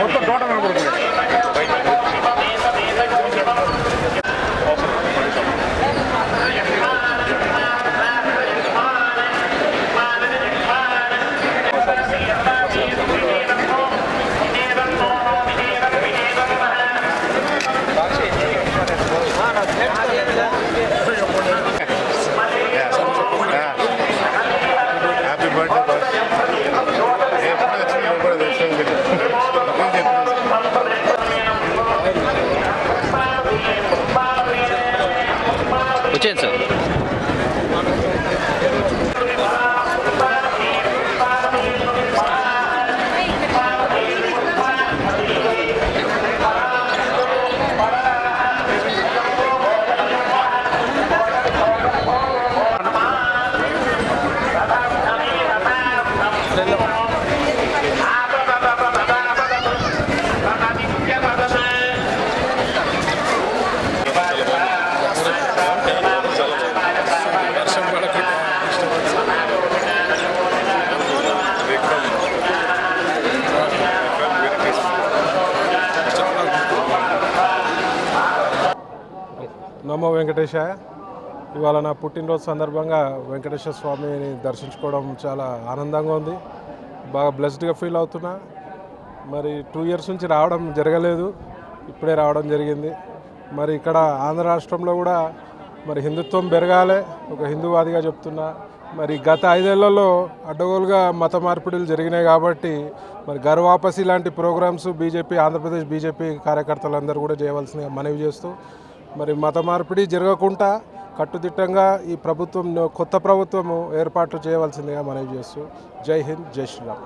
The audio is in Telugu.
మొత్తం టోటల్ 建设。నమో వెంకటేశాయ. ఇవాళ నా పుట్టినరోజు సందర్భంగా వెంకటేశ్వర స్వామిని దర్శించుకోవడం చాలా ఆనందంగా ఉంది. బాగా బ్లెస్డ్గా ఫీల్ అవుతున్నా. మరి టూ ఇయర్స్ నుంచి రావడం జరగలేదు. ఇప్పుడే రావడం జరిగింది. మరి ఇక్కడ ఆంధ్ర రాష్ట్రంలో కూడా మరి హిందుత్వం పెరగాలి. ఒక హిందూవాదిగా చెప్తున్నా. మరి గత ఐదేళ్ళలో అడ్డగోలుగా మత మార్పిడులు జరిగినాయి కాబట్టి మరి గర్వాపసి లాంటి ప్రోగ్రామ్స్ బీజేపీ ఆంధ్రప్రదేశ్ బీజేపీ కార్యకర్తలందరూ కూడా చేయవలసిన మనవి చేస్తూ మరి మత మార్పిడి జరగకుండా కట్టుదిట్టంగా ఈ ప్రభుత్వం కొత్త ప్రభుత్వము ఏర్పాటు చేయవలసిందిగా మనవి చేస్తూ జై హింద్ జై శ్రీరామ్.